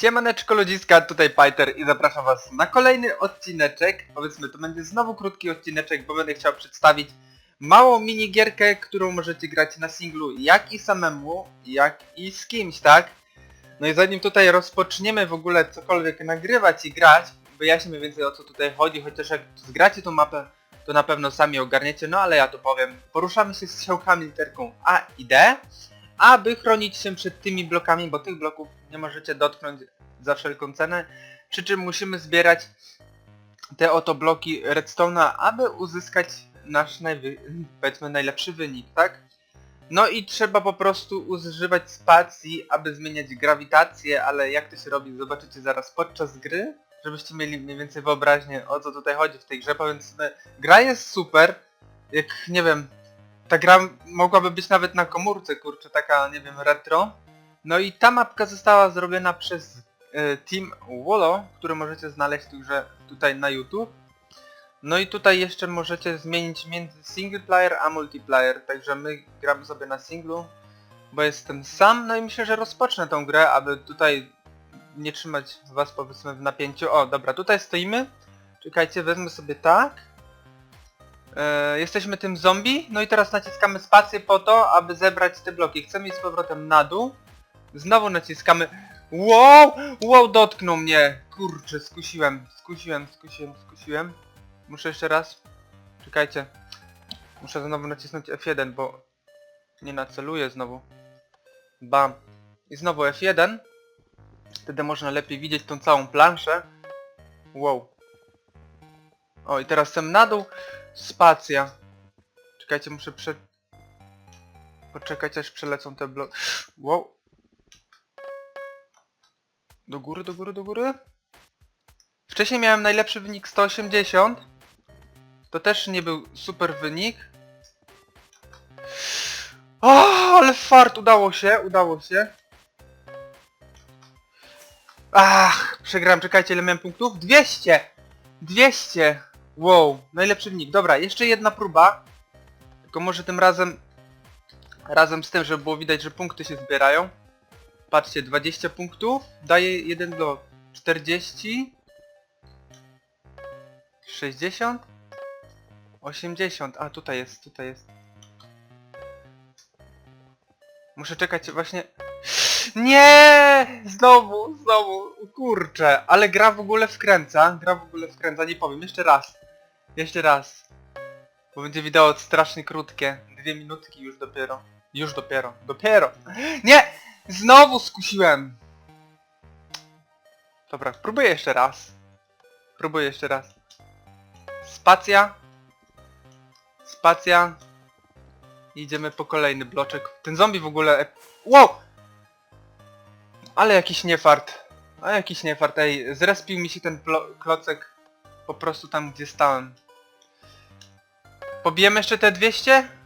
Siemaneczko ludziska, tutaj Pajter i zapraszam was na kolejny odcineczek. Powiedzmy, to będzie znowu krótki odcineczek, bo będę chciał przedstawić małą minigierkę, którą możecie grać na singlu jak i samemu, jak i z kimś, tak? No i zanim tutaj rozpoczniemy w ogóle cokolwiek nagrywać i grać, wyjaśnię mniej więcej o co tutaj chodzi, chociaż jak zgracie tą mapę, to na pewno sami ogarniecie, no ale ja to powiem. Poruszamy się z strzałkami literką A i D, aby chronić się przed tymi blokami, bo tych bloków nie możecie dotknąć za wszelką cenę, przy czym musimy zbierać te oto bloki redstone'a, aby uzyskać nasz najwy... powiedzmy najlepszy wynik, tak? No i trzeba po prostu używać spacji, aby zmieniać grawitację, ale jak to się robi zobaczycie zaraz podczas gry, żebyście mieli mniej więcej wyobraźnię o co tutaj chodzi w tej grze, powiedzmy gra jest super, jak nie wiem, ta gra mogłaby być nawet na komórce, kurczę, taka, nie wiem, retro. No i ta mapka została zrobiona przez e, Team Wolo, który możecie znaleźć także tutaj na YouTube. No i tutaj jeszcze możecie zmienić między single player a multiplayer, także my gramy sobie na singlu, bo jestem sam, no i myślę, że rozpocznę tą grę, aby tutaj nie trzymać was powiedzmy w napięciu. O, dobra, tutaj stoimy. Czekajcie, wezmę sobie tak. E, jesteśmy tym zombie, no i teraz naciskamy spację po to, aby zebrać te bloki. Chcemy iść z powrotem na dół. Znowu naciskamy... Wow! Wow, dotknął mnie! Kurczę, skusiłem, skusiłem, skusiłem, skusiłem. Muszę jeszcze raz. Czekajcie. Muszę znowu nacisnąć F1, bo nie naceluję znowu. Bam. I znowu F1. Wtedy można lepiej widzieć tą całą planszę. Wow. O i teraz jestem na dół. Spacja. Czekajcie, muszę prze... Poczekać aż przelecą te bloki. Wow. Do góry, do góry, do góry. Wcześniej miałem najlepszy wynik 180. To też nie był super wynik. O, ale fart, udało się, udało się. Ach, przegrałem, czekajcie, ile miałem punktów? 200! 200! Wow, najlepszy wynik. Dobra, jeszcze jedna próba. Tylko może tym razem... Razem z tym, żeby było widać, że punkty się zbierają. Patrzcie, 20 punktów daje jeden blok. 40... 60... 80... A, tutaj jest, tutaj jest. Muszę czekać właśnie... Nie! Znowu, znowu, kurczę, ale gra w ogóle wkręca, gra w ogóle wkręca, nie powiem, jeszcze raz. Jeszcze raz. Bo będzie wideo strasznie krótkie, dwie minutki już dopiero. Już dopiero, dopiero. Nie! Znowu skusiłem! Dobra, próbuję jeszcze raz. Próbuję jeszcze raz. Spacja. Spacja. Idziemy po kolejny bloczek. Ten zombie w ogóle... Wow! Ale jakiś niefart. A jakiś niefart, ej. Zrespił mi się ten klocek po prostu tam, gdzie stałem. Pobijemy jeszcze te 200?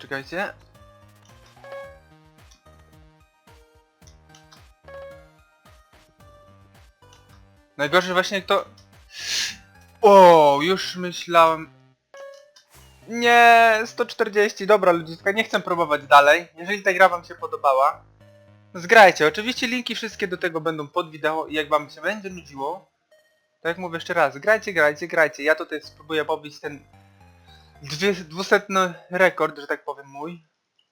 Czekajcie. Najgorsze właśnie to... O, już myślałem... Nie, 140, dobra ludziska, nie chcę próbować dalej. Jeżeli ta gra wam się podobała, zgrajcie. Oczywiście linki wszystkie do tego będą pod wideo i jak wam się będzie nudziło, to jak mówię jeszcze raz, grajcie, grajcie, grajcie. Ja tutaj spróbuję pobić ten dwie, dwusetny rekord, że tak powiem mój.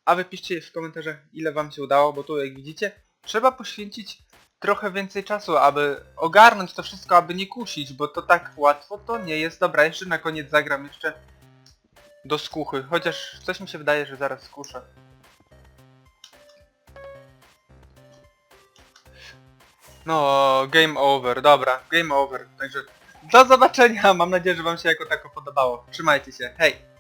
A wy piszcie w komentarzach ile wam się udało, bo tu jak widzicie, trzeba poświęcić trochę więcej czasu, aby ogarnąć to wszystko, aby nie kusić, bo to tak łatwo to nie jest. Dobra, jeszcze na koniec zagram jeszcze do skuchy, chociaż coś mi się wydaje, że zaraz skuszę. No, game over, dobra, game over, także do zobaczenia, mam nadzieję, że wam się jako tako podobało. Trzymajcie się, hej!